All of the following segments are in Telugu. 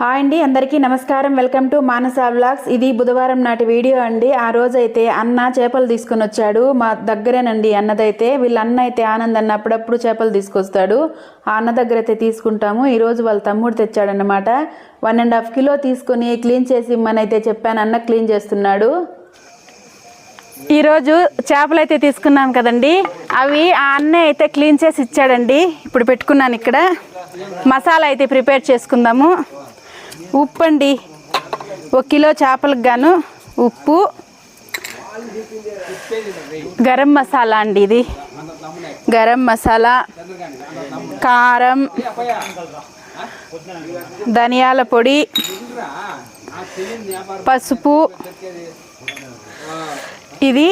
హాయ్ అండి అందరికీ నమస్కారం. Welcome to Manasa vlogs. ఇది బుధవారం నాటి వీడియో అండి. ఆ రోజైతే అన్న చేపలు తీసుకొని వచ్చాడు. మా దగ్గరేనండి అన్నదైతే. వీళ్ళ అన్న అయితే ఆనంద్ అన్న అప్పుడప్పుడు చేపలు తీసుకొస్తాడు. ఆ అన్న దగ్గర అయితే తీసుకుంటాము ఈరోజు వాళ్ళ తమ్ముడు తెచ్చాడనమాట వన్ అండ్ హాఫ్ కిలో తీసుకొని క్లీన్ చేసి ఇమ్మని అయితే చెప్పాను. అన్న క్లీన్ చేస్తున్నాడు. ఈరోజు చేపలు అయితే తీసుకున్నాం కదండి. అవి ఆ అన్న అయితే క్లీన్ చేసి ఇచ్చాడండి. ఇప్పుడు పెట్టుకున్నాను ఇక్కడ. మసాలా అయితే ప్రిపేర్ చేసుకుందాము. ఉప్పు అండి ఒక కిలో చేపలకు గాను ఉప్పు గరం మసాలా అండి ఇది. గరం మసాలా కారం ధనియాల పొడి పసుపు. ఇది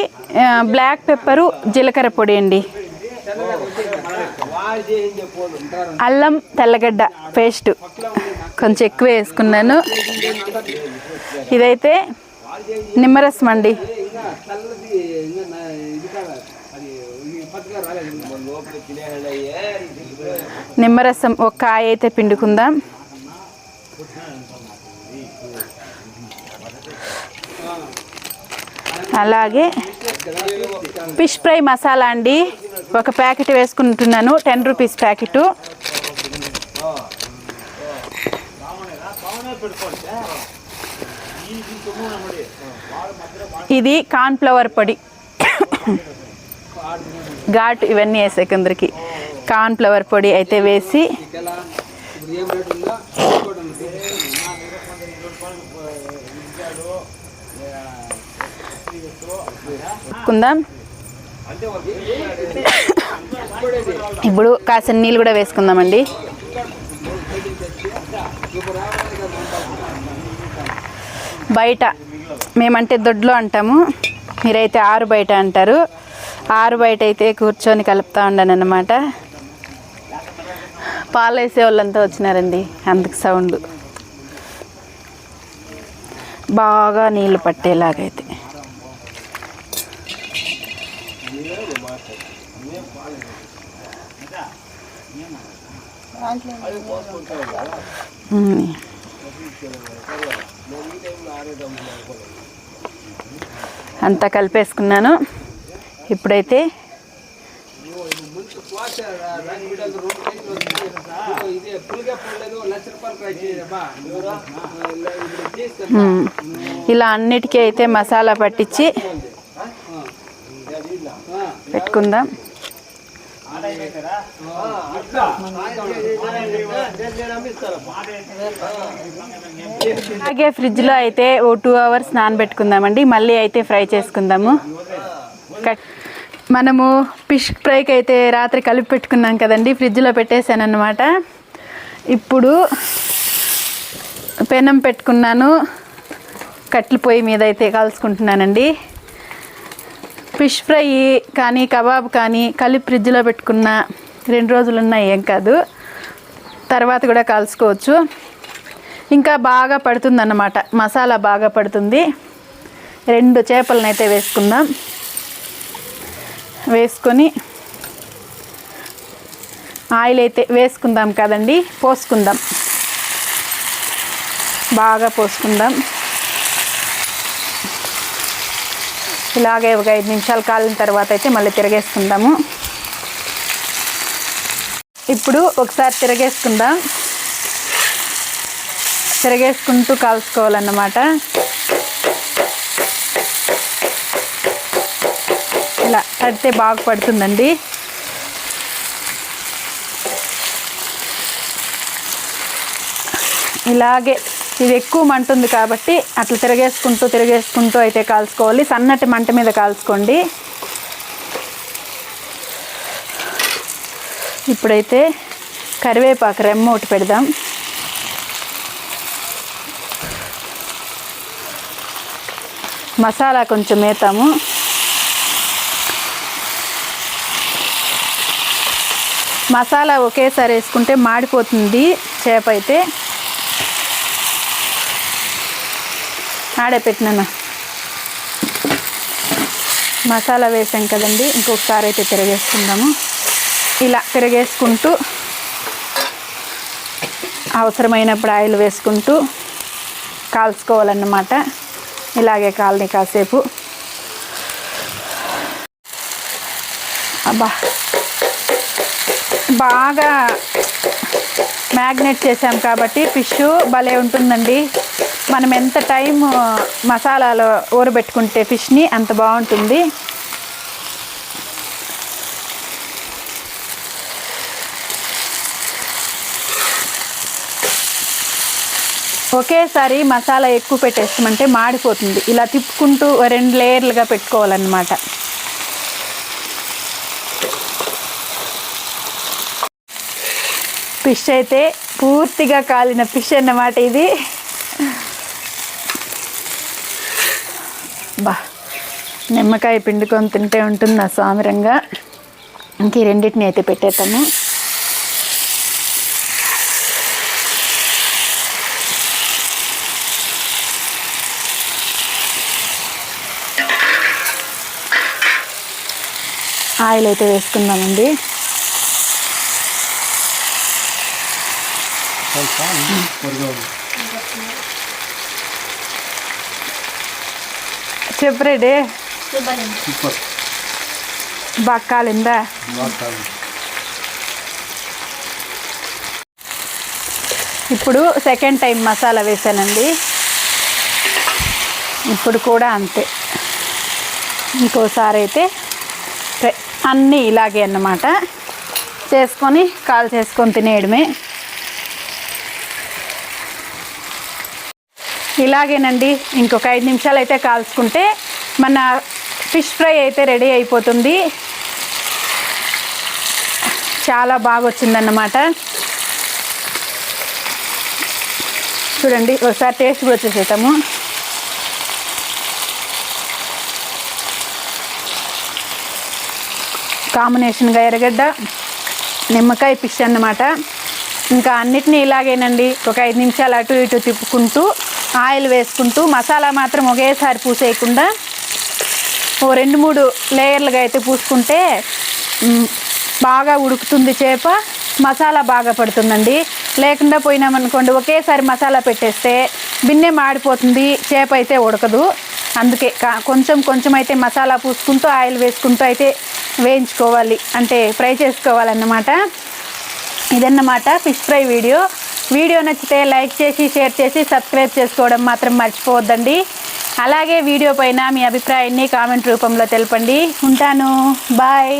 బ్లాక్ పెప్పరు జీలకర్ర పొడి అండి. అల్లం తెల్లగడ్డ పేస్ట్. కొంచెం ఎక్కువ వేసుకున్నాను. ఇదైతే నిమ్మరసం అండి. నిమ్మరసం ఒక కాయ అయితే పిండుకుందాం. అలాగే ఫిష్ ఫ్రై మసాలా అండి. ఒక ప్యాకెట్ వేసుకుంటున్నాను. Ten rupees packet. ఇది కార్న్ఫ్లవర్ పొడి. ఘాటు ఇవన్నీ వేసే కిందరికి. కార్న్ఫ్లవర్ పొడి అయితే వేసి కుందాం ఇప్పుడు కాసిన నీళ్ళు కూడా వేసుకుందామండి. బయట మేమంటే దొడ్లో అంటాము. మీరైతే ఆరు బయట అంటారు. ఆరు బయట అయితే కూర్చొని కలుపుతా ఉన్నాను అనమాట పాలు వేసే వాళ్ళంతా వచ్చినారండి. అందుకు సౌండ్. బాగా నీళ్ళు పట్టేలాగైతే. Yeah. అంతా కలిపేసుకున్నాను. ఇప్పుడైతే ఇలా అన్నిటికీ అయితే మసాలా పట్టించి పెట్టుకుందాం. అలాగే ఫ్రిడ్జ్లో అయితే ఓ టూ అవర్స్ నానబెట్టుకుందామండి. మళ్ళీ అయితే ఫ్రై చేసుకుందాము. మనము ఫిష్ ఫ్రైకి అయితే రాత్రి కలిపి పెట్టుకున్నాం కదండి. ఫ్రిడ్జ్లో పెట్టేశాను అనమాట ఇప్పుడు పెనం పెట్టుకున్నాను. కట్టెల పొయ్యి మీద అయితే కాల్చుకుంటున్నానండి. ఫిష్ ఫ్రై కానీ కబాబ్ కానీ కలిపి ఫ్రిడ్జ్లో పెట్టుకున్న రెండు రోజులు ఉన్నాయి ఏం కాదు. తర్వాత కూడా కాల్చుకోవచ్చు. ఇంకా బాగా పడుతుందన్నమాట. మసాలా బాగా పడుతుంది. రెండు చేపలను అయితే వేసుకుందాం. వేసుకొని ఆయిల్ అయితే వేసుకుందాం కదండి. పోసుకుందాం. బాగా పోసుకుందాం. ఇలాగే ఒక ఐదు నిమిషాలు కాలిన తర్వాత అయితే మళ్ళీ తిరగేసుకుందాము. ఇప్పుడు ఒకసారి తిరగేసుకుందాం? తిరగేసుకుంటూ కాల్చుకోవాలన్నమాట. ఇలా పడితే బాగా పడుతుందండి. ఇలాగే ఇది ఎక్కువ మంట ఉంది కాబట్టి అట్లా తిరగేసుకుంటూ తిరగేసుకుంటూ అయితే కాల్చుకోవాలి. సన్నటి మంట మీద కాల్చుకోండి. ఇప్పుడైతే కరివేపాకు రెమ్మ ఒకటి పెడదాం. మసాలా కొంచెం వేతాము మసాలా ఒకేసారి వేసుకుంటే మాడిపోతుంది చేప అయితే. ఆడే పెట్టినాను. మసాలా వేసాం కదండి ఇంకొకసారి అయితే తిరగేసుకుందాము. ఇలా తిరగేసుకుంటూ అవసరమైనప్పుడు ఆయిల్ వేసుకుంటూ కాల్చుకోవాలన్నమాట. ఇలాగే కాలని కాసేపు. అబ్బా! బాగా మ్యాగ్నేట్ చేసాం కాబట్టి ఫిష్ భలే ఉంటుందండి. మనం ఎంత టైం మసాలాలో ఊరబెట్టుకుంటే ఫిష్ని అంత బాగుంటుంది. ఒకేసారి మసాలా ఎక్కువ పెట్టేస్తామంటే మాడిపోతుంది. ఇలా తిప్పుకుంటూ రెండు లేయర్లుగా పెట్టుకోవాలన్నమాట. ఫిష్ అయితే పూర్తిగా కాలిన ఫిష్ అన్నమాట ఇది. బా నిమ్మకాయ పిండుకొని తింటే ఉంటుంది సామరంగా ఇంక ఈ రెండింటిని అయితే పెట్టేద్దాము. ఆయిల్ అయితే వేసుకుందామండి. చెప్పరేడే రెడీ. బాగా కాలిందా ఇప్పుడు సెకండ్ టైం మసాలా వేసానండి. ఇప్పుడు కూడా అంతే. ఇంకోసారి అయితే అన్నీ ఇలాగే అన్నమాట. చేసుకొని కాల్ చేసుకొని తినేయడమే. ఇలాగేనండి. ఇంకొక ఐదు నిమిషాలు అయితే కాల్చుకుంటే మన ఫిష్ ఫ్రై అయితే రెడీ అయిపోతుంది. చాలా బాగా వచ్చిందన్నమాట చూడండి ఒకసారి టేస్ట్ కూడా వచ్చేసేద్దాము కాంబినేషన్గా ఎర్రగడ్డ నిమ్మకాయ ఫిష్ అన్నమాట. ఇంకా అన్నిటినీ ఇలాగేనండి. ఒక ఐదు నిమిషాలు అటు ఇటు తిప్పుకుంటూ ఆయిల్ వేసుకుంటూ మసాలా మాత్రం ఒకేసారి పూసేయకుండా ఓ రెండు మూడు లేయర్లుగా అయితే పూసుకుంటే బాగా ఉడుకుతుంది చేప మసాలా బాగా పడుతుందండి. లేకుండా పోయినామనుకోండి ఒకేసారి మసాలా పెట్టేస్తే బిన్నె మాడిపోతుంది చేప అయితే ఉడకదు. అందుకే కా- కొంచెం కొంచెం అయితే మసాలా పూసుకుంటూ ఆయిల్ వేసుకుంటూ అయితే వేయించుకోవాలి. అంటే ఫ్రై చేసుకోవాలన్నమాట. ఇదన్నమాట ఫిష్ ఫ్రై వీడియో. వీడియో నచ్చితే లైక్ చేసి షేర్ చేసి సబ్స్క్రైబ్ చేసుకోవడం మాత్రం మర్చిపోవద్దండి. అలాగే వీడియో పైన మీ అభిప్రాయాన్ని కామెంట్ రూపంలో తెలపండి. ఉంటాను. బాయ్.